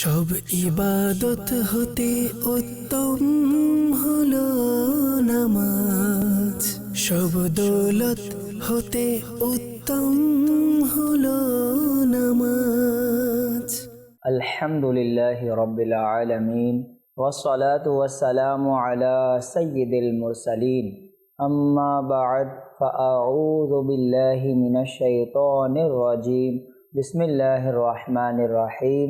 সব ইবাদত হতে উত্তম হলো নামাজ সব দৌলত হতে উত্তম হলো নামাজ الحمد لله رب العالمين والصلاة والسلام على سيد المرسلين أما بعد فأعوذ بالله من الشيطان الرجيم بسم الله الرحمن الرحيم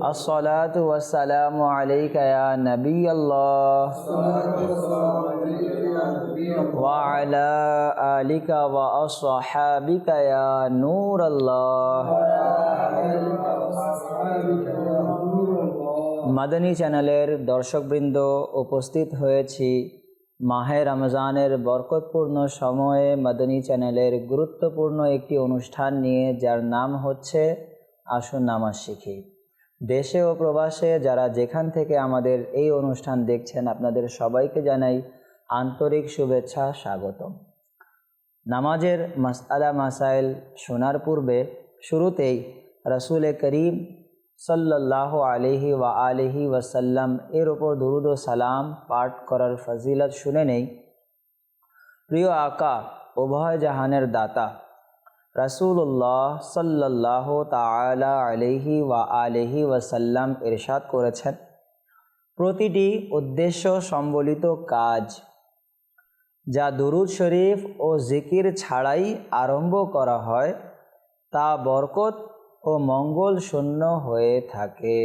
الصلاة والسلام عليك يا نبي الله وعلى آلك وأصحابك يا نور الله মাদানী চ্যানেলের দর্শকবৃন্দ উপস্থিত হয়েছি মাহে রমজানের বরকতপূর্ণ সময়ে মাদানী চ্যানেলের গুরুত্বপূর্ণ একটি অনুষ্ঠান নিয়ে যার নাম হচ্ছে আসুন নামাজ শিখি দেশে ও প্রবাসে যারা যেখান থেকে আমাদের এই অনুষ্ঠান দেখছেন, আপনাদের সবাইকে জানাই আন্তরিক শুভেচ্ছা স্বাগত নামাজের মাসআলা মাসাইল শোনার পূর্বে শুরুতেই রসুল করিম সাল্লাহ আলহি ওয়া আলহি ওয়াসাল্লাম এর ওপর দুরুদ ও সালাম পাঠ করার ফজিলত শুনে নেই। প্রিয় আকা, উভয় জাহানের দাতা রাসূলুল্লাহ সাল্লাহ তালা আলহি ওয়া আলহি ওয়াসাল্লাম ইরশাদ করেছেন, প্রতিটি উদ্দেশ্য সম্বলিত কাজ যা দুরুদ শরীফ ও জিকির ছাড়াই আরম্ভ করা হয়, তা বরকত ও মঙ্গল শূন্য হয়ে থাকে।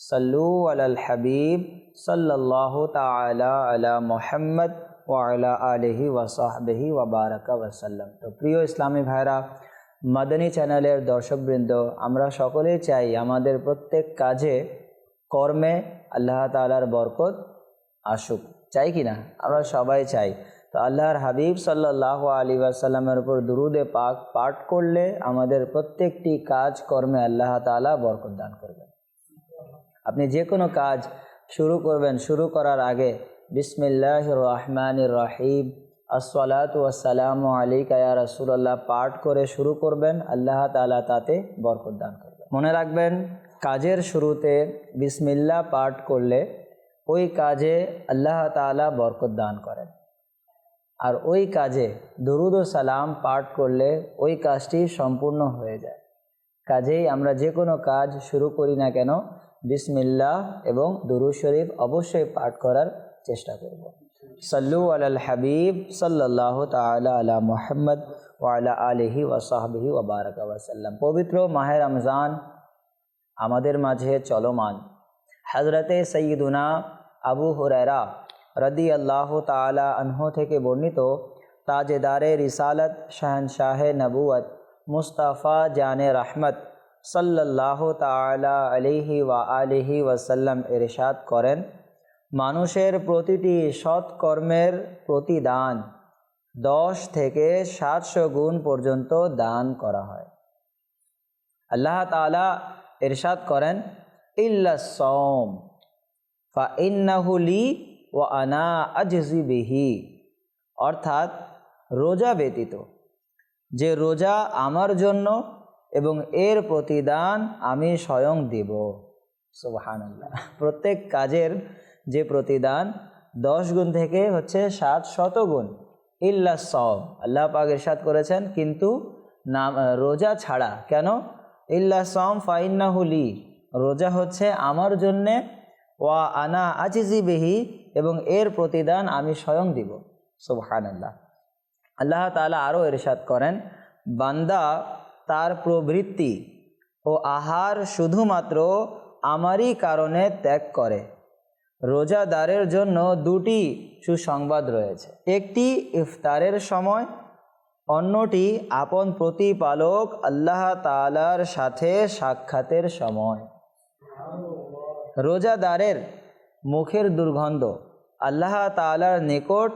সাল্লু আলাল হাবিব সাল্লাহ তালা আলা মোহাম্মদ ওয়ালা আলহি ওয়াসাহবেহি ওয়াবারাকা ওয়াসাল্লাম তো প্রিয় ইসলামী ভাইরা, মাদানী চ্যানেলের দর্শকবৃন্দ, আমরা সকলেই চাই আমাদের প্রত্যেক কাজে কর্মে আল্লাহ তালার বরকত আসুক। চাই কি না? আমরা সবাই চাই। তো আল্লাহর হাবিব সাল্লাহ আলী আসাল্লামের উপর দুরুদে পাক পাঠ করলে আমাদের প্রত্যেকটি কাজ কর্মে আল্লাহ তালা বরকত দান করবেন। আপনি যে কোনো কাজ শুরু করবেন, শুরু করার আগে বিসমিল্লাহ রহমান রহিম আসসালাত ওয়াসালাম আলিকা ইয়া রসুল্লাহ পাঠ করে শুরু করবেন, আল্লাহ তালা তাতে বরকত দান করবেন। মনে রাখবেন, কাজের শুরুতে বিসমিল্লা পাঠ করলে ওই কাজে আল্লাহ তালা বরকত দান করেন। আর ওই কাজে দরুদ ও সালাম পাঠ করলে ওই কাজটি সম্পূর্ণ হয়ে যায়। কাজেই আমরা যে কোনো কাজ শুরু করি না কেন, বিসমিল্লাহ এবং দুরুদ শরীফ অবশ্যই পাঠ করার চেষ্টা করব। সাল্লু আলাল হাবিব সাল্লাহ তালা আলা মোহাম্মদ ওয়ালা আলহি ওয়াসাহবিহি ওবারক ওয়াসাল্লাম পবিত্র মাহে রমজান আমাদের মাঝে চলমান। হজরতে সঈদুনা আবু হুরেরা রদি আল্লাহ তালা আনহু থেকে বর্ণিত তাজেদারে রিসালত শাহনশাহ নবুয়ত মুস্তাফা জানে রহমত সাল্লাহ তালা আলিহি ওয়া আলিহি ওয়াসাল্লাম ইরশাদ করেন। মানুষের প্রতিটি সৎকর্মের প্রতিদান। দশ থেকে সাতশো গুণ পর্যন্ত দান করা হয়। আল্লাহ তালা ইরশাদ করেন সম ফা ইন্নাহুলি ও আনা আজজি বিহি। অর্থাৎ রোজা ব্যতীত, যে রোজা আমার জন্য এবং এর প্রতিদান আমি স্বয়ং দেব। সুবাহান্লাহ প্রত্যেক কাজের যে প্রতিদান দশ গুণ থেকে হচ্ছে সাত শতগুণ ইল্লা সব আল্লাহ পাক ইরশাদ করেছেন, কিন্তু নাম রোজা ছাড়া। কেন? ইল্লা সম ফাইন্নাহুলি রোজা হচ্ছে আমার জন্যে, ওয়া আনা আজিজি বেহি, এবং এর প্রতিদান আমি স্বয়ং দিব। সুবহান আল্লাহ আল্লাহ তালা আরও এরশাদ করেন, বান্দা তার প্রবৃত্তি ও আহার শুধুমাত্র আমারই কারণে ত্যাগ করে। রোজাদারের জন্য দুটি সুসংবাদ রয়েছে। একটি ইফতারের সময়, অন্যটি আপন প্রতিপালক আল্লাহ তালার সাথে সাক্ষাতের সময়। রোজাদারের মুখের দুর্গন্ধ আল্লাহ তালার নিকট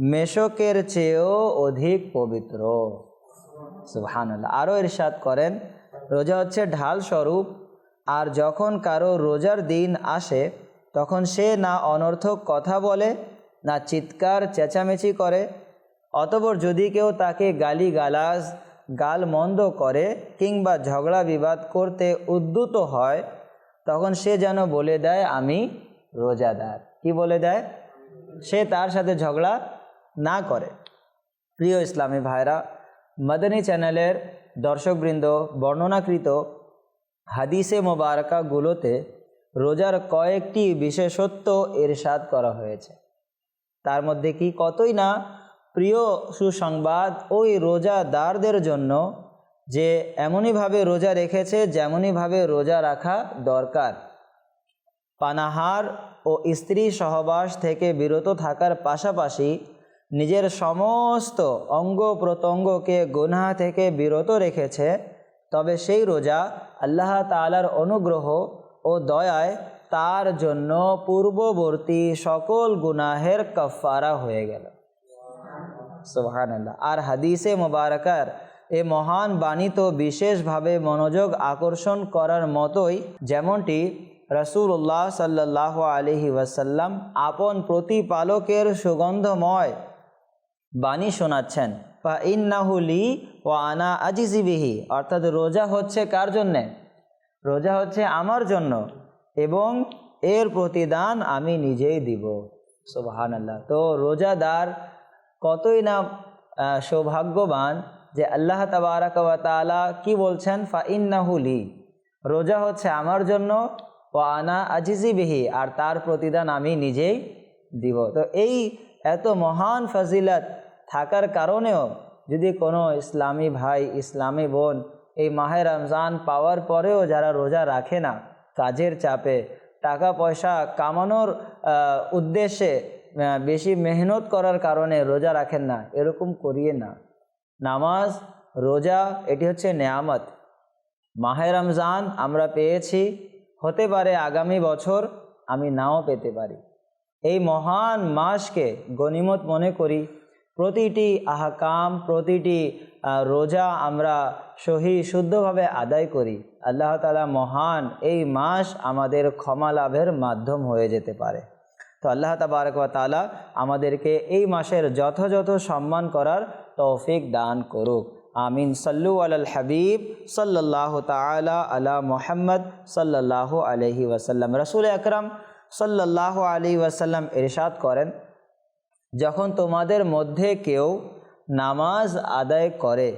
মেশকের চেয়েও অধিক পবিত্র। সুবহানাল্লাহ। আরও ইরশাদ করেন, রোজা হচ্ছে ঢাল স্বরূপ, আর যখন কারও রোজার দিন আসে তখন সে না অনর্থক কথা বলে, না চিৎকার চেঁচামেচি করে। অতপর যদি কেউ তাকে গালি গালাজ গাল মন্দ করে কিংবা ঝগড়া বিবাদ করতে উদ্যুত হয়, তখন সে যেন বলে দেয়, আমি রোজাদার। কি বলে দেয়? সে তার সাথে ঝগড়া না করে। প্রিয় ইসলামী ভাইরা, মদনী চ্যানেলের দর্শকবৃন্দ, বর্ণনাকৃত হাদিসে মোবারকাগুলোতে রোজার কয়েকটি বিশেষত্ব এরশাদ করা হয়েছে। তার মধ্যে কি কতই না প্রিয় সুসংবাদ ওই রোজাদারদের জন্য যে এমনইভাবে রোজা রেখেছে যেমনইভাবে রোজা রাখা দরকার। পানাহার ও স্ত্রী সহবাস থেকে বিরত থাকার পাশাপাশি নিজের সমস্ত অঙ্গ প্রত্যঙ্গকে গুনহা থেকে বিরত রেখেছে, তবে সেই রোজা আল্লাহ তালার অনুগ্রহ ও দয়ায় তার জন্য পূর্ববর্তী সকল গুনাহের কফারা হয়ে গেল। সুবহান আর হাদিসে মোবারকার, এ মহান বাণী তো বিশেষভাবে মনোযোগ আকর্ষণ করার মতোই যেমনটি রসুল্লাহ সাল্লাহ আলহি ওয়াসাল্লাম আপন প্রতিপালকের সুগন্ধময় বাণী শোনাচ্ছেন। বা ইন্নাহুলি ও আনা আজিজিবিহি অর্থাৎ রোজা হচ্ছে কার জন্যে? রোজা হচ্ছে আমার জন্য এবং এর প্রতিদান আমি নিজেই দিব। সুবাহান আল্লাহ তো রোজাদার কতই না সৌভাগ্যবান যে আল্লাহ তাবারাক তাআলা কি বলছেন? ফা ইন্নাহুলি রোজা হচ্ছে আমার জন্য ও আনা আজিজি বিহি, আর তার প্রতিদান আমি নিজেই দিব। তো এই এত মহান ফজিলত থাকার কারণেও যদি কোনো ইসলামী ভাই, ইসলামী বোন এই মাহে রমজান পাওয়ার পরেও যারা রোজা রাখে না, কাজের চাপে টাকা পয়সা কামানোর উদ্দেশ্যে বেশি মেহনত করার কারণে রোজা রাখেন না, এরকম করিয়ে না। নামাজ, রোজা, এটি হচ্ছে নেয়ামত। মাহে রমজান আমরা পেয়েছি, হতে পারে আগামী বছর আমি নাও পেতে পারি। এই মহান মাসকে গনিমত মনে করি প্রতিটি আহকাম, প্রতিটি রোজা আমরা সহি, শুদ্ধভাবে আদায় করি। আল্লাহ তালা মহান এই মাস আমাদের ক্ষমা লাভের মাধ্যম হয়ে যেতে পারে। তো আল্লাহ তাবারক তাআলা আমাদেরকে এই মাসের যথাযথ সম্মান করার তৌফিক দান করুক। আমিন। সাল্লু আলাল হাবিব সাল্লাহ তালা আলা মোহাম্মদ সাল্লাহ আলহি ওয়াসাল্লাম। রসুল আকরাম সাল্লাহ আলি ওয়াসাল্লাম ইরশাদ করেন যখন তোমাদের মধ্যে কেউ নামাজ আদায় করে,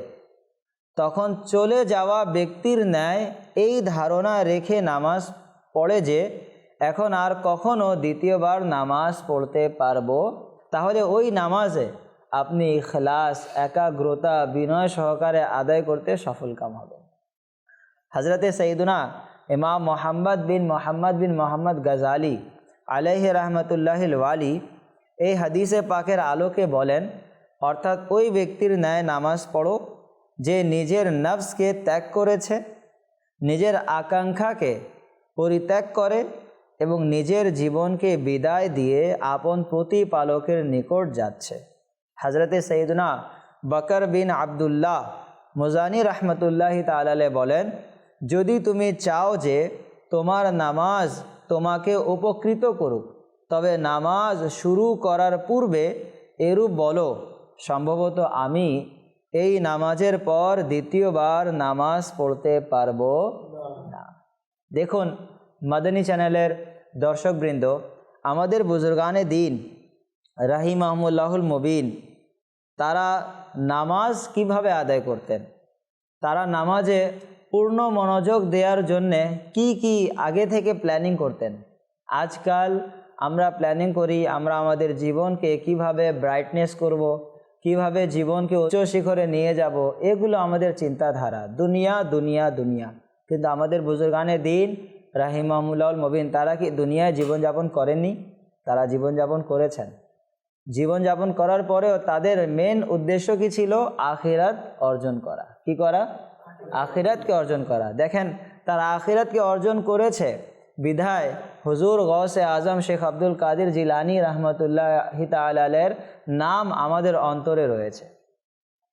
তখন চলে যাওয়া ব্যক্তির ন্যায় এই ধারণা রেখে নামাজ পড়ে যে, এখন আর কখনো দ্বিতীয়বার নামাজ পড়তে পারব। তাহলে ওই নামাজে আপনি ইখলাস, একাগ্রতা, বিনয় সহকারে আদায় করতে সফল কাম হবেন হজরতে সঈদুনা ইমাম মোহাম্মদ বিন মোহাম্মদ বিন মোহাম্মদ গজালি আলাইহ রহমতুল্লাহিল ওয়ালি এই হাদিসে পাকের আলোকে বলেন, অর্থাৎ ওই ব্যক্তির ন্যায় নামাজ পড়ো, যে নিজের নফসকে ত্যাগ করেছে, নিজের আকাঙ্ক্ষাকে পরিত্যাগ করে এবং নিজের জীবনকে বিদায় দিয়ে আপন প্রতিপালকের নিকট যাচ্ছে। হজরতে সঈদনা বকর বিন আবদুল্লাহ মুজানি রহমতুল্লাহি তালালে বলেন, যদি তুমি চাও যে তোমার নামাজ তোমাকে উপকৃত করুক তবে নামাজ শুরু করার পূর্বে এরূপ বলো, সম্ভবত আমি এই নামাজের পর দ্বিতীয়বার নামাজ পড়তে পারব না। দেখুন, মাদানী চ্যানেলের দর্শকবৃন্দ, আমাদের বুজুর্গানে দিন রাহিমাহমুল্লাহুল মুবিন, তারা নামাজ কীভাবে আদায় করতেন? তারা নামাজে পূর্ণ মনোযোগ দেওয়ার জন্যে কি কি আগে থেকে প্ল্যানিং করতেন? আজকাল আমরা প্ল্যানিং করি আমরা আমাদের জীবনকে কীভাবে ব্রাইটনেস করব। কীভাবে জীবনকে উচ্চ শিখরে নিয়ে যাব, এগুলো আমাদের চিন্তাধারা। দুনিয়া দুনিয়া দুনিয়া। কিন্তু আমাদের বুজুর্গানের দিন রাহিম রাহিমামুল্লাউল মবিন, তারা কি দুনিয়ায় জীবনযাপন করেননি? তারা জীবনযাপন করেছেন। জীবনযাপন করার পরেও তাদের মেন উদ্দেশ্য কি ছিল? আখিরাত অর্জন করা। কি করা? আখিরাতকে অর্জন করা। দেখেন, তারা আখিরাতকে অর্জন করেছে। বিধায় হুজুর গৌসে আজম শেখ আব্দুল কাদির জিলানি রহমতুল্লাহ তালের নাম আমাদের অন্তরে রয়েছে।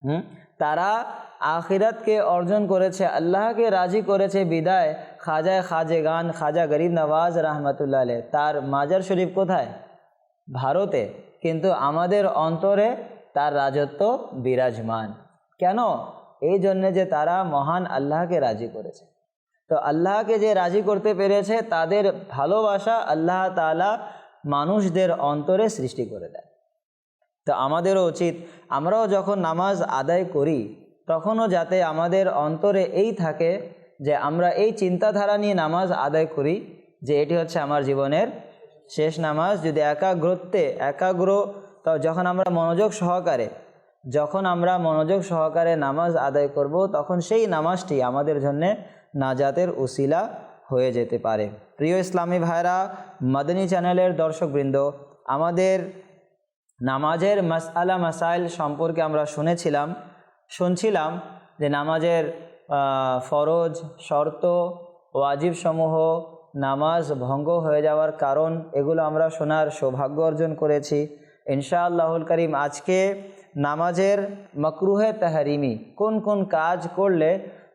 হুম? তারা আখিরাতকে অর্জন করেছে, আল্লাহকে রাজি করেছে বিদায় খাজায় খাজে গান, খাজা গরিব নওয়াজ রহমতুল্লাহ আলহ তার মাজার শরীফ কোথায়? ভারতে। কিন্তু আমাদের অন্তরে তার রাজত্ব বিরাজমান। কেন? এই জন্যে যে তারা মহান আল্লাহকে রাজি করেছে। তো আল্লাহকে যে রাজি করতে পেরেছে, তাদের ভালোবাসা আল্লাহ তালা মানুষদের অন্তরে সৃষ্টি করে দেয় তো আমাদেরও উচিত, আমরাও যখন নামাজ আদায় করি, তখনও যাতে আমাদের অন্তরে এই থাকে যে আমরা এই চিন্তাধারা নিয়ে নামাজ আদায় করি যে এটি হচ্ছে আমার জীবনের শেষ নামাজ। যদি একাগ্রত্বে, একাগ্র, তো যখন আমরা মনোযোগ সহকারে, যখন আমরা মনোযোগ সহকারে নামাজ আদায় করব, তখন সেই নামাজটি আমাদের জন্যে নাজাতের উসিলা হয়ে যেতে পারে। প্রিয় ইসলামী ভাইরা, মাদনী চ্যানেলের দর্শকবৃন্দ, আমাদের নামাজের মাসআলা, মাসাইল সম্পর্কে আমরা শুনেছিলাম, শুনছিলাম যে নামাজের ফরজ, শর্ত ওয়াজিব সমূহ নামাজ ভঙ্গ হয়ে যাওয়ার কারণ, এগুলো আমরা শোনার সৌভাগ্য অর্জন করেছি। ইনশাআল্লাহুল করিম, আজকে নামাজের মকরুহে তাহারিমি, কোন কোন কাজ করলে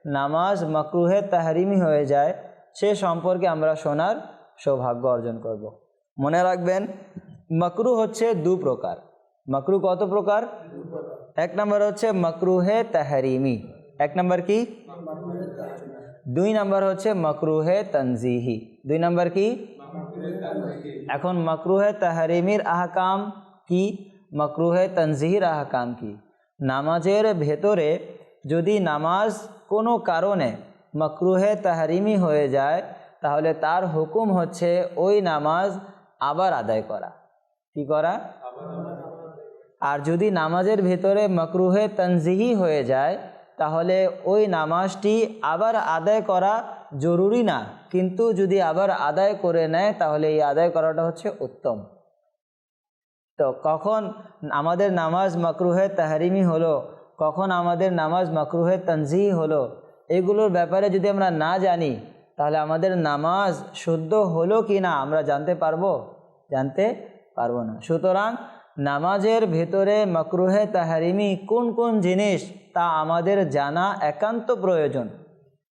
নামাজ মকরুহে তাহারিমি হয়ে যায়, সে সম্পর্কে আমরা শোনার সৌভাগ্য অর্জন করব। মনে রাখবেন, মকরু হচ্ছে দু প্রকার। মকরু কত প্রকার? এক নম্বর হচ্ছে মকরুহে তাহারিমি। এক নম্বর কি? দুই নম্বর হচ্ছে মকরুহে তনজিহি। দুই নম্বর কি? এখন মকরুহে তাহারিমির আহকাম কি? মকরুহে তনজিহির আহকাম কি? নামাজের ভেতরে যদি নামাজ কোনো কারণে মকরুহে তাহারিমি হয়ে যায়, তাহলে তার হুকুম হচ্ছে ওই নামাজ আবার আদায় করা। কি করা? আর যদি নামাজের ভেতরে মকরুহে তনজিহি হয়ে যায়, তাহলে ওই নামাজটি আবার আদায় করা জরুরি না। কিন্তু যদি আবার আদায় করে নেয়, তাহলে এই আদায় করাটা হচ্ছে উত্তম। তো কখন আমাদের নামাজ মকরুহে তাহারিমি হলো কখন আমাদের নামাজ মকরুহে তনজিহি হলো, এগুলোর ব্যাপারে যদি আমরা না জানি, তাহলে আমাদের নামাজ শুদ্ধ হলো কি না আমরা জানতে পারব? জানতে পারব না। সুতরাং নামাজের ভেতরে মকরুহে তাহারিমি কোন কোন জিনিস তা আমাদের জানা একান্ত প্রয়োজন।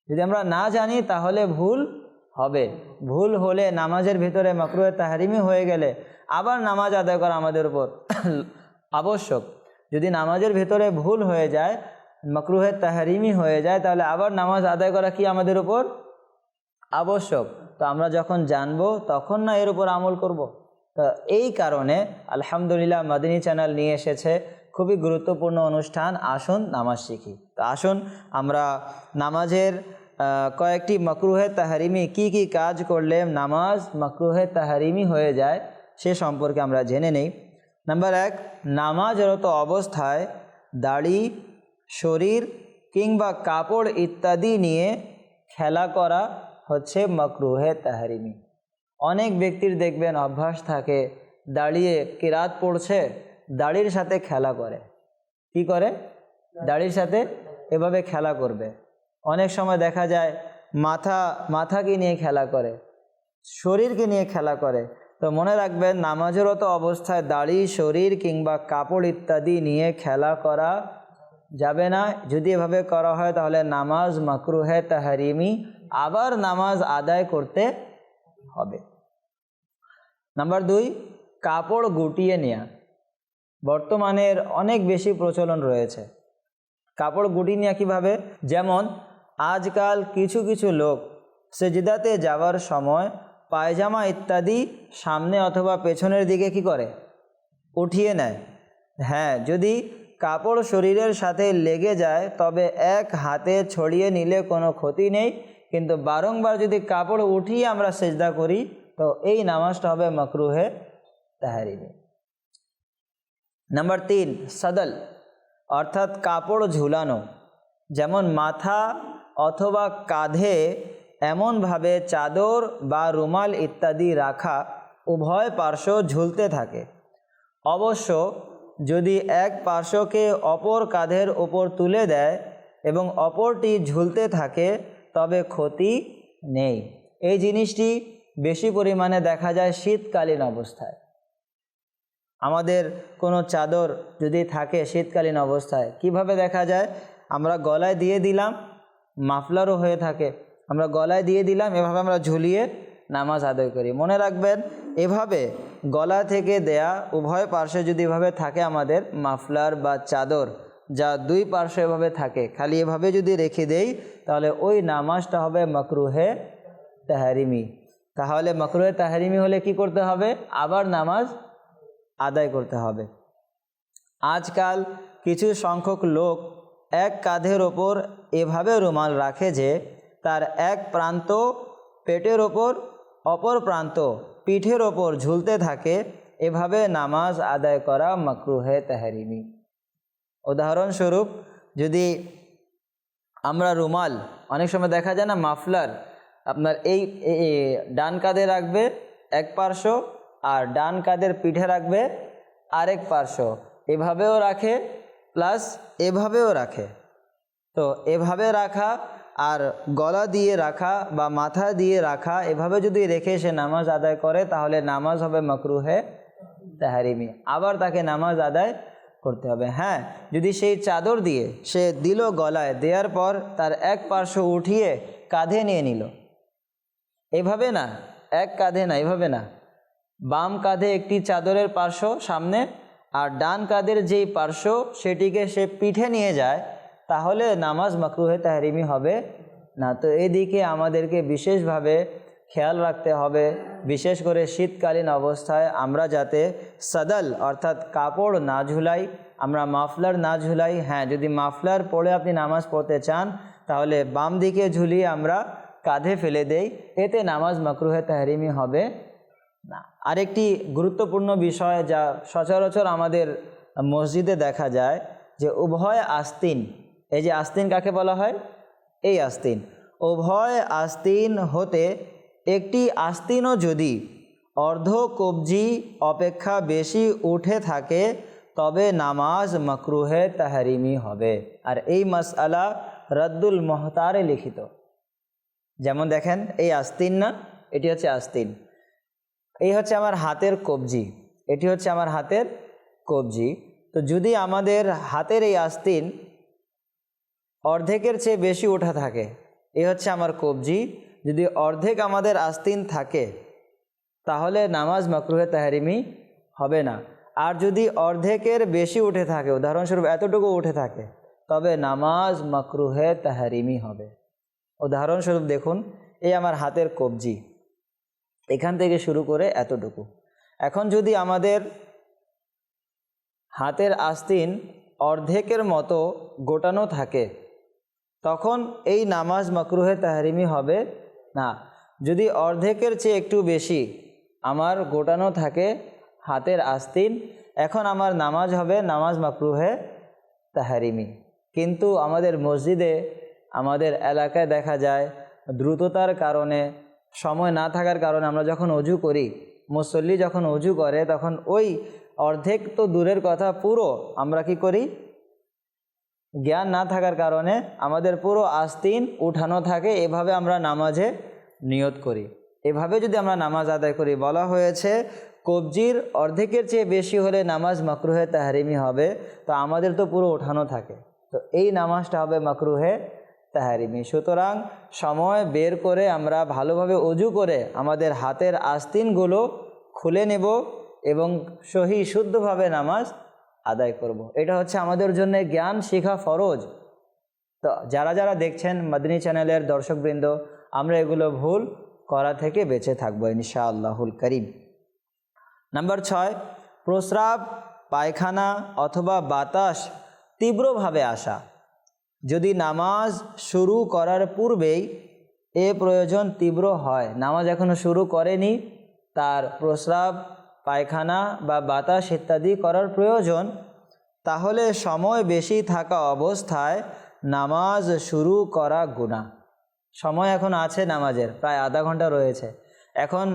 যদি আমরা না জানি, তাহলে ভুল হবে। ভুল হলে নামাজের ভেতরে মকরুহে তাহারিমি হয়ে গেলে আবার নামাজ আদায় করা আমাদের উপর আবশ্যক। যদি নামাজের ভেতরে ভুল হয়ে যায় মকরুহে তাহারিমি হয়ে যায়, তাহলে আবার নামাজ আদায় করা কি আমাদের উপর? আবশ্যক। তো আমরা যখন জানব, তখন না এর উপর আমল করব। তো এই কারণে আলহামদুলিল্লাহ মাদিনী চ্যানেল নিয়ে এসেছে খুবই গুরুত্বপূর্ণ অনুষ্ঠান, আসুন নামাজ শিখি। তো আসুন, আমরা নামাজের কয়েকটি মকরুহে তাহারিমি, কি কি কাজ করলে নামাজ মকরুহে তাহারিমি হয়ে যায়, সে সম্পর্কে আমরা জেনে নেই। নাম্বার এক, নামাজরত অবস্থায় দাড়ি, শরীর কিংবা কাপড় ইত্যাদি নিয়ে খেলা করা হচ্ছে মকরুহে তাহারিমি। অনেক ব্যক্তির দেখবেন অভ্যাস থাকে, দাঁড়িয়ে কিরাত পড়ছে, দাড়ির সাথে খেলা করে। কি করে? দাড়ির সাথে এভাবে খেলা করবে। অনেক সময় দেখা যায়, মাথা, মাথাকে নিয়ে খেলা করে, শরীরকে নিয়ে খেলা করে। তো মনে রাখবেন, নামাজরত অবস্থায় দাড়ি, শরীর কিংবা কাপড় ইত্যাদি নিয়ে খেলা করা যাবে না। যদি এভাবে করা হয়, তাহলে নামাজ মাকরুহে তাহারিমি, আবার নামাজ আদায় করতে হবে। নাম্বার দুই, কাপড় গুটিয়ে নেওয়া বর্তমানের অনেক বেশি প্রচলন রয়েছে। কাপড় গুটিয়ে নেওয়া কীভাবে? যেমন, আজকাল কিছু কিছু লোক সেজিদাতে যাওয়ার সময় পায়জামা ইত্যাদি সামনে অথবা পেছনের দিকে কি করে? উঠিয়ে নেয়। হ্যাঁ যদি কাপড় শরীরের সাথে লেগে যায়, তবে এক হাতে ছড়িয়ে নিলে কোনো ক্ষতি নেই। কিন্তু বারংবার যদি কাপড় উঠিয়ে আমরা সেজদা করি, তো এই নামাজটা হবে মকরুহে তাহারিবে নাম্বার তিন, সদল, অর্থাৎ কাপড় ঝুলানো। যেমন মাথা অথবা কাঁধে এমনভাবে চাদর বা রুমাল ইত্যাদি রাখা উভয় পার্শ্ব ঝুলতে থাকে। অবশ্য যদি এক পার্শ্বকে অপর কাঁধের ওপর তুলে দেয় এবং অপরটি ঝুলতে থাকে, তবে ক্ষতি নেই। এই জিনিসটি বেশি পরিমাণে দেখা যায় শীতকালীন অবস্থায়। আমাদের কোনো চাদর যদি থাকে শীতকালীন অবস্থায়, কীভাবে দেখা যায়? আমরা গলায় দিয়ে দিলাম, মাফলারও হয়ে থাকে। আমরা গলায় দিয়ে দিলাম, এভাবে আমরা ঝুলিয়ে নামাজ আদায় করি। মনে রাখবেন, এভাবে গলা থেকে দেয়া উভয় পার্শ্বে যদি এভাবে থাকে আমাদের মাফলার বা চাদর, যা দুই পার্শ্বে এভাবে থাকে, খালি এভাবে যদি রেখে দেই, তাহলে ওই নামাজটা হবে মকরুহে তাহারিমি। তাহলে মকরুহে তাহারিমি হলে কি করতে হবে? আবার নামাজ আদায় করতে হবে। আজকাল কিছু সংখ্যক লোক এক কাঁধের ওপর এভাবে রুমাল রাখে যে তার এক প্রান্ত পেটের ওপর, অপর প্রান্ত পিঠের ওপর ঝুলতে থাকে। এভাবে নামাজ আদায় করা মকরুহে তাহারিমি। উদাহরণস্বরূপ, যদি আমরা রুমাল, অনেক সময় দেখা যায় না, মাফলার আপনার এই ডান কাঁধে রাখবে এক পার্শ্ব আর ডান কাঁধের পিঠে রাখবে আরেক পার্শ্ব। এভাবেও রাখে, প্লাস এভাবেও রাখে। তো এভাবে রাখা আর গলা দিয়ে রাখা বা মাথা দিয়ে রাখা, এভাবে যদি রেখে সে নামাজ আদায় করে, তাহলে নামাজ হবে মকরুহে তাহারিমি। আবার তাকে নামাজ আদায় করতে হবে। হ্যাঁ যদি সেই চাদর দিয়ে সে দিল গলায়, দেওয়ার পর তার এক পার্শ্ব উঠিয়ে কাঁধে নিয়ে নিল। এভাবে না, এক কাঁধে না, এভাবে না। বাম কাঁধে একটি চাদরের পার্শ্ব সামনে, আর ডান কাঁধের যেই পার্শ্ব, সেটিকে সে পিঠে নিয়ে যায় তাহলে নামাজ মাকরুহে তাহরিমি হবে। না তো এদিকে আমাদেরকে বিশেষভাবে খেয়াল রাখতে হবে। বিশেষ করে শীতকালীন অবস্থায় আমরা যাতে সদল অর্থাৎ কাপড় না ঝুলাই, আমরা মাফলার না ঝুলাই। হ্যাঁ যদি মাফলার পরে আপনি নামাজ পড়তে চান, তাহলে বাম দিকে ঝুলিয়ে আমরা কাঁধে ফেলে দেই। এতে নামাজ মাকরুহে তাহরিমি হবে। না, আরেকটি গুরুত্বপূর্ণ বিষয় যা সচরাচর আমাদের মসজিদে দেখা যায় যে উভয় আস্তিন এই যে আস্তিন কাকে বলা হয়? এই আস্তিন। উভয় আস্তিন হতে একটি আস্তিনও যদি অর্ধ কবজি অপেক্ষা বেশি উঠে থাকে, তবে নামাজ মকরুহে তাহারিমি হবে। আর এই মাসআলা রদ্দুল মহতারে লিখিত। যেমন দেখেন, এই আস্তিন না, এটি হচ্ছে আস্তিন। এই হচ্ছে আমার হাতের কবজি, এটি হচ্ছে আমার হাতের কবজি। তো যদি আমাদের হাতের এই আস্তিন অর্ধেকের চেয়ে বেশি ওঠা থাকে। এ হচ্ছে আমার কবজি। যদি অর্ধেক আমাদের আস্তিন থাকে, তাহলে নামাজ মাকরুহে তাহারিমি হবে না। আর যদি অর্ধেকের বেশি উঠে থাকে, উদাহরণস্বরূপ এতটুকু উঠে থাকে, তবে নামাজ মাকরুহে তাহারিমি হবে। উদাহরণস্বরূপ দেখুন, এই আমার হাতের কবজি। এখান থেকে শুরু করে এতটুকু। এখন যদি আমাদের হাতের আস্তিন অর্ধেকের মতো গোটানো থাকে তখন এই নামাজ মাকরুহে তাহারিমি হবে না। যদি অর্ধেকের চেয়ে একটু বেশি আমার গোটানো থাকে হাতের আস্তিন, এখন আমার নামাজ হবে নামাজ মাকরুহে তাহারিমি। কিন্তু আমাদের মসজিদে, আমাদের এলাকায় দেখা যায়, দ্রুততার কারণে, সময় না থাকার কারণে আমরা যখন অজু করি, মুসল্লি যখন অজু করে, তখন ওই অর্ধেক তো দূরের কথা, পুরো আমরা কি করি? জ্ঞান না থাকার কারণে আমাদের পুরো আস্তিন উঠানো থাকে, এভাবে আমরা নামাজে নিয়ত করি। এভাবে যদি আমরা নামাজ আদায় করি, বলা হয়েছে, কবজির অর্ধেকের চেয়ে বেশি হলে নামাজ মাকরুহে তাহারিমি হবে, তো আমাদের তো পুরো ওঠানো থাকে। তো এই নামাজটা হবে মাকরুহে তাহারিমি। সুতরাং সময় বের করে আমরা ভালোভাবে অজু করে আমাদের হাতের আস্তিনগুলো খুলে নেব এবং সহি শুদ্ধভাবে নামাজ আদায় করব। এটা হচ্ছে আমাদের জন্য জ্ঞান শেখা ফরজ। তো যারা যারা দেখছেন মাদিনী চ্যানেলের দর্শকবৃন্দ, আমরা এগুলো ভুল করা থেকে বেঁচে থাকব ইনশাআল্লাহুল করিম। নাম্বার ছয়, প্রস্রাব, পায়খানা অথবা বাতাস তীব্রভাবে আসা। যদি নামাজ শুরু করার পূর্বেই এ প্রয়োজন তীব্র হয়। নামাজ এখনও শুরু করেনি, তার প্রস্রাব পায়খানা বা বাতাস ইত্যাদি করার প্রয়োজন, তাহলে সময় বেশি থাকা অবস্থায় নামাজ শুরু করা গুণা সময় এখন আছে নামাজের, প্রায় আধা ঘণ্টা রয়েছে। এখন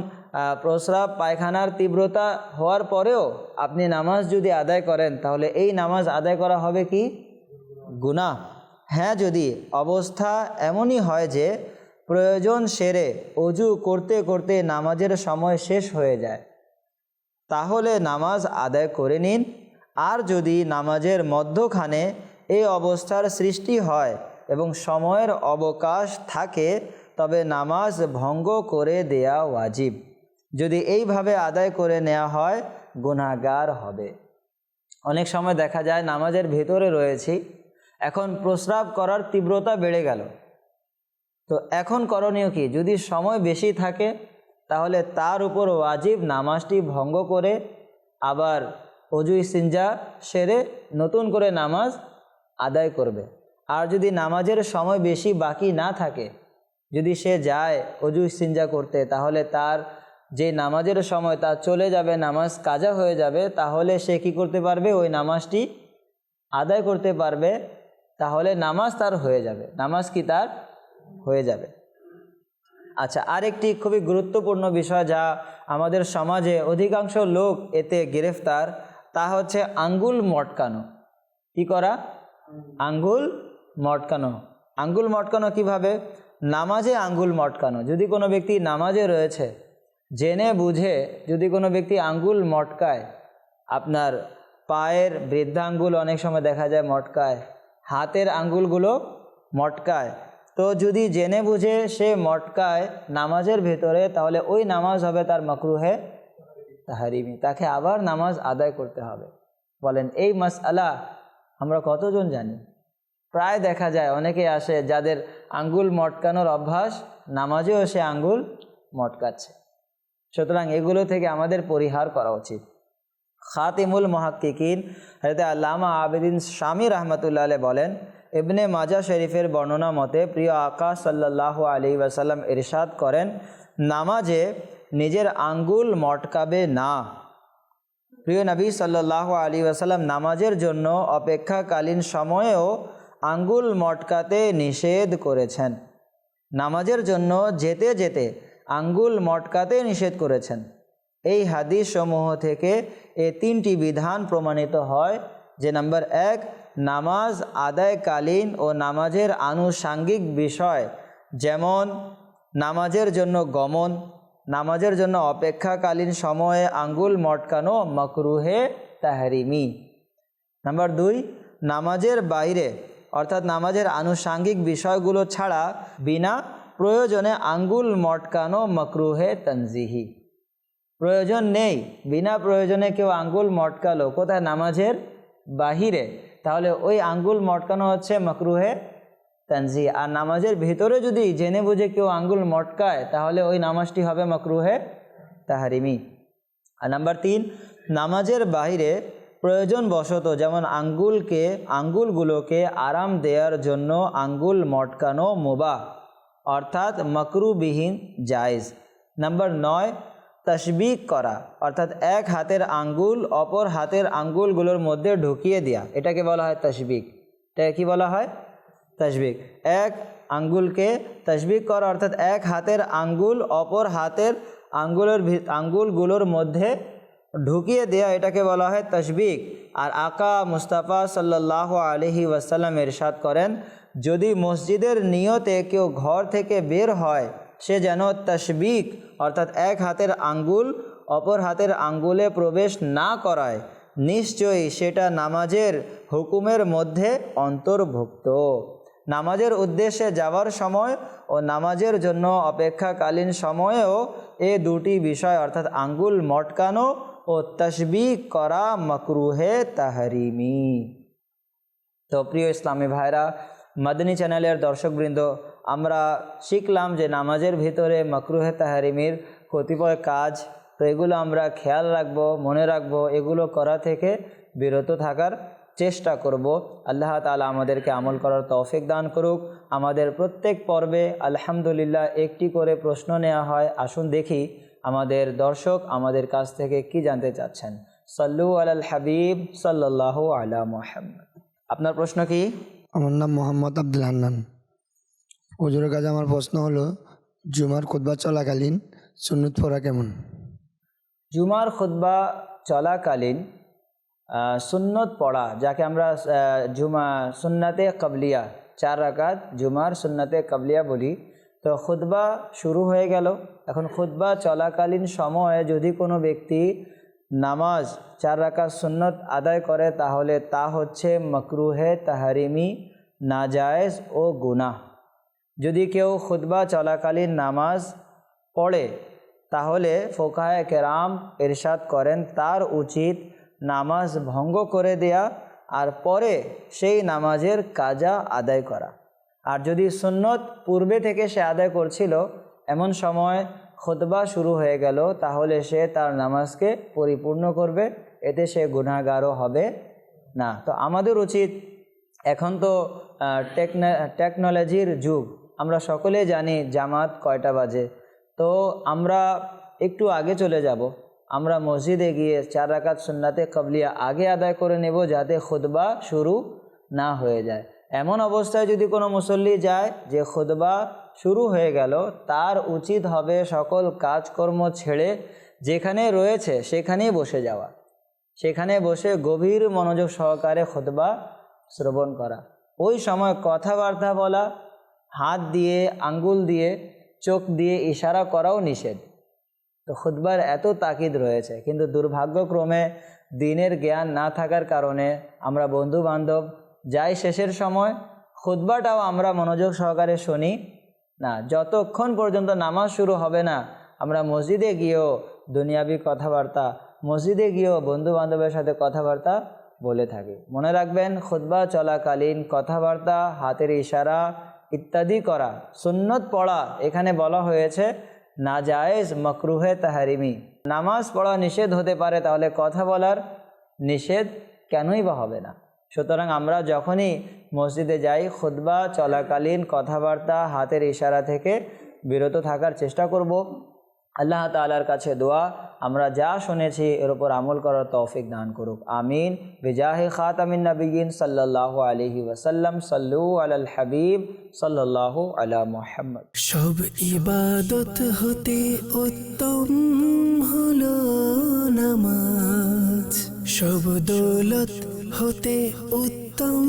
প্রস্রাব, পায়খানার তীব্রতা হওয়ার পরেও আপনি নামাজ যদি আদায় করেন, তাহলে এই নামাজ আদায় করা হবে কি? গুণা হ্যাঁ যদি অবস্থা এমনই হয় যে প্রয়োজন সেরে অজু করতে করতে নামাজের সময় শেষ হয়ে যায় তাহলে নামাজ আদায় করে নিন। আর যদি নামাজের মধ্যখানে এই অবস্থার সৃষ্টি হয় এবং সময়ের অবকাশ থাকে, তবে নামাজ ভঙ্গ করে দেয়া ওয়াজিব। যদি এইভাবে আদায় করে নেওয়া হয় গুণাগার হবে। অনেক সময় দেখা যায়, নামাজের ভেতরে রয়েছি, এখন প্রস্রাব করার তীব্রতা বেড়ে গেল। তো এখন করণীয় কি? যদি সময় বেশি থাকে তাহলে তার উপর ওয়াজিব নামাজটি ভঙ্গ করে আবার অজু সিঞ্জা সেরে নতুন করে নামাজ আদায় করবে। আর যদি নামাজের সময় বেশি বাকি না থাকে, যদি সে যায় অজু সিঞ্জা করতে, তাহলে তার যে নামাজের সময় তা চলে যাবে, নামাজ কাজা হয়ে যাবে, তাহলে সে কি করতে পারবে? ওই নামাজটি আদায় করতে পারবে, তাহলে নামাজ তার হয়ে যাবে, নামাজ কি তার হয়ে যাবে। আচ্ছা আরেকটি খুবই গুরুত্বপূর্ণ বিষয় যা আমাদের সমাজে অধিকাংশ লোক এতে গ্রেফতার, তা হচ্ছে আঙ্গুল মটকানো। কি করা? আঙ্গুল মটকানো। আঙ্গুল মটকানো কীভাবে? নামাজে আঙ্গুল মটকানো। যদি কোনো ব্যক্তি নামাজে রয়েছে, জেনে বুঝে যদি কোনো ব্যক্তি আঙ্গুল মটকায়, আপনার পায়ের বৃদ্ধাঙ্গুল অনেক সময় দেখা যায় মটকায়, হাতের আঙ্গুলগুলো মটকায় তো যদি জেনে বুঝে সে মটকায় নামাজের ভেতরে, তাহলে ওই নামাজ হবে তার মকরুহে তাহারিমি। তাকে আবার নামাজ আদায় করতে হবে। বলেন, এই মাসআলা আমরা কতজন জানি? প্রায় দেখা যায় অনেকে আসে যাদের আঙ্গুল মটকানোর অভ্যাস, নামাজেও সে আঙ্গুল মটকাচ্ছে। সুতরাং এগুলো থেকে আমাদের পরিহার করা উচিত। খাতিমুল মহাক্কিকিন হজরত আল্লামা আবেদিন স্বামী রহমতুল্লাহ বলেন ইবনে মাজা শরীফের বর্ণনা মতে প্রিয় আকা সাল্লাহ আলী ওয়াসাল্লাম ইরশাদ করেন, নামাজে নিজের আঙ্গুল মটকাবে না। প্রিয় নবী সাল্লাহ আলী ওয়াসাল্লাম নামাজের জন্য অপেক্ষাকালীন সময়েও আঙ্গুল মটকাতে নিষেধ করেছেন। নামাজের জন্য যেতে যেতে আঙ্গুল মটকাতে নিষেধ করেছেন। এই হাদিস সমূহ থেকে এ তিনটি বিধান প্রমাণিত হয়। যে নাম্বার এক নামাজ আদায়কালীন ও নামাজের আনুষাঙ্গিক বিষয়, যেমন নামাজের জন্য গমন, নামাজের জন্য অপেক্ষাকালীন সময়ে আঙ্গুল মটকানো, মকরুহে তাহরিমি। নাম্বার দুই, নামাজের বাইরে, অর্থাৎ নামাজের আনুষাঙ্গিক বিষয়গুলো ছাড়া বিনা প্রয়োজনে আঙ্গুল মটকানো, মকরুহে তনজিহি। প্রয়োজন নেই, বিনা প্রয়োজনে কেউ আঙ্গুল মটকালো, কোথায়? নামাজের বাহিরে। তাহলে ওই আঙ্গুল মটকানো হচ্ছে মকরুহে তানজি আর নামাজের ভেতরে যদি জেনে বুঝে কেউ আঙ্গুল মটকায়, তাহলে ওই নামাজটি হবে মকরুহে তাহারিমি। আর নাম্বার তিন, নামাজের বাইরে প্রয়োজন বশত যেমন আঙ্গুলকে, আঙ্গুলগুলোকে আরাম দেওয়ার জন্য আঙ্গুল মটকানো মোবা অর্থাৎ মকরুবিহীন জায়েজ। নাম্বার নয় তসবিক করা, অর্থাৎ এক হাতের আঙ্গুল অপর হাতের আঙ্গুলগুলোর মধ্যে ঢুকিয়ে দেওয়া এটাকে বলা হয় তসবিক। এটাকে কী বলা হয়? তসবিক। এক আঙ্গুলকে তসবিক করা, অর্থাৎ এক হাতের আঙ্গুল অপর হাতের আঙ্গুলের আঙ্গুলগুলোর মধ্যে ঢুকিয়ে দেওয়া এটাকে বলা হয় তসবিক। আর আকা মুস্তাফা সাল্লাহ আলহি ওয়াসাল্লাম এরশাদ করেন, যদি মসজিদের নিয়তে কেউ ঘর থেকে বের হয় সে যেন তসবিক অর্থাৎ এক হাতের আঙ্গুল অপর হাতের আঙ্গুলে প্রবেশ না করায়। নিশ্চয়ই সেটা নামাজের হুকুমের মধ্যে অন্তর্ভুক্ত। নামাজের উদ্দেশ্যে যাওয়ার সময় ও নামাজের জন্য অপেক্ষাকালীন সময়েও এ দুটি বিষয়, অর্থাৎ আঙ্গুল মটকানো ও তসবিক করা মকরুহে তাহরিমি। তো প্রিয় ইসলামী ভাইরা, মাদনী চ্যানেলের দর্শকবৃন্দ আমরা শিখলাম যে নামাজের ভিতরে মকরুহে তাহারিমির কতিপয় কাজ তো এগুলো আমরা খেয়াল রাখব, মনে রাখব, এগুলো করা থেকে বিরত থাকার চেষ্টা করব। আল্লাহ তালা আমাদেরকে আমল করার তৌফিক দান করুক। আমাদের প্রত্যেক পর্বে আলহামদুলিল্লাহ একটি করে প্রশ্ন নেওয়া হয়। আসুন দেখি আমাদের দর্শক আমাদের কাছ থেকে কি জানতে চাচ্ছেন। সাল্লু আল হাবিব সাল্লাহ আলা মোহাম্মদ। আপনার প্রশ্ন কি? আমার নাম মোহাম্মদ আব্দুল হান্নান। হুজুরের কাছে আমার প্রশ্ন হলো, জুমার খুতবা চলাকালীন সুন্নত পড়া কেমন? জুমার খুতবা চলাকালীন সুন্নত পড়া, যাকে আমরা জুমা, সুন্নাতে কবলিয়া, চার রাকাত জুমার সুন্নাতে কবলিয়া বলি। তো খুতবা শুরু হয়ে গেল। এখন খুতবা চলাকালীন সময়ে যদি কোনো ব্যক্তি নামাজ, চার রাকাত সুন্নত আদায় করে, তাহলে তা হচ্ছে মকরুহে তাহারিমি, নাজায়েজ ও গুনাহ। যদি কেউ খুতবা চলাকালীন নামাজ পড়ে, তাহলে ফোকায় কেরাম ইরশাদ করেন। তার উচিত নামাজ ভঙ্গ করে দেয়া আর পরে সেই নামাজের কাজা আদায় করা। আর যদি সুন্নত পূর্বে থেকে সে আদায় করছিল, এমন সময় খুতবা শুরু হয়ে গেল, তাহলে সে তার নামাজকে পরিপূর্ণ করবে। এতে সে গুণাগারও হবে না। তো আমাদের উচিত এখন তো টেকনোলজির যুগ। আমরা সকলে জানি জামাত কয়টা বাজে। তো আমরা একটু আগে চলে যাব। আমরা মসজিদে গিয়ে চার রাকাত সুন্নাতে কবলিয়া আগে আদায় করে নেব যাতে খুতবা শুরু না হয়ে যায়। এমন অবস্থায় যদি কোনো মুসল্লি যায় যে খুতবা শুরু হয়ে গেল, তার উচিত হবে সকল কাজকর্ম ছেড়ে যেখানে রয়েছে সেখানেই বসে যাওয়া। সেখানে বসে গভীর মনোযোগ সহকারে খুতবা শ্রবণ করা। ওই সময় কথাবার্তা বলা হাত দিয়ে, আঙ্গুল দিয়ে, চোখ দিয়ে ইশারা করাও নিষেধ। তো খুতবার এত তাকিদ রয়েছে, কিন্তু দুর্ভাগ্যক্রমে দিনের জ্ঞান না থাকার কারণে আমরা বন্ধু বান্ধব যাই শেষের সময়, খুতবাটাও আমরা মনোযোগ সহকারে শুনি না। যতক্ষণ পর্যন্ত নামাজ শুরু হবে না, আমরা মসজিদে গিয়েও দুনিয়াবি কথাবার্তা, মসজিদে গিয়েও বন্ধু বান্ধবের সাথে কথাবার্তা বলে থাকি। মনে রাখবেন, খুতবা চলাকালীন কথাবার্তা, হাতের ইশারা ইত্যাদি করা। সুন্নত পড়া এখানে বলা হয়েছে না নাজায়েজ মকরুহে তাহারিমি। নামাজ পড়া নিষেধ হতে পারে, তাহলে কথা বলার নিষেধ কেনই বা হবে না? সুতরাং আমরা যখনই মসজিদে যাই খুদ্া চলাকালীন কথাবার্তা হাতের ইশারা থেকে বিরত থাকার চেষ্টা করব। আল্লাহ তালার কাছে দোয়া, আমরা যা শুনেছি এর উপর আমল করার তৌফিক দান করুক। আমিন। বিজাহে খাতামিন নবীন সাল্লাহ আলহি ওয়াসাল্লাম। সাল্লু আলাল হাবিব সাল্লাহ আলা মোহাম্মদ। সব ইবাদত হতে উত্তম হলো নামাজ। সব দৌলত হতে উত্তম